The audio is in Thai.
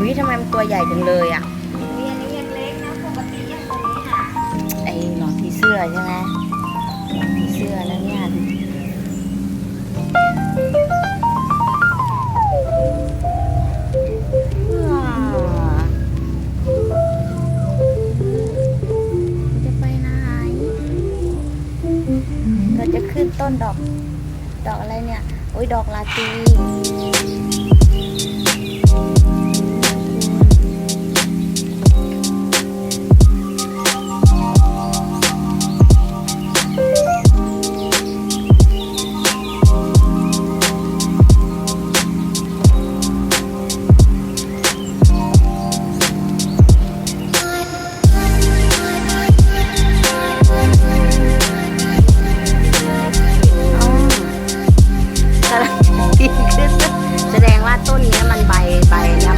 วิทำไมมันตัวใหญ่จังเลยอะเรียนนี้ยังเล็กนะปกติอย่างตรงนี้น่ะไอ้หนอนผีเสื้อใช่ไหมหนอนผีเสื้อนะเนี่ยว้าวจะไปไหนเราจะขึ้นต้นดอก ดอกอะไรเนี่ย โอ้ยดอกลาตี อกำลังกินขึ้น แสดงว่าต้นนี้มันใบใบแล้ว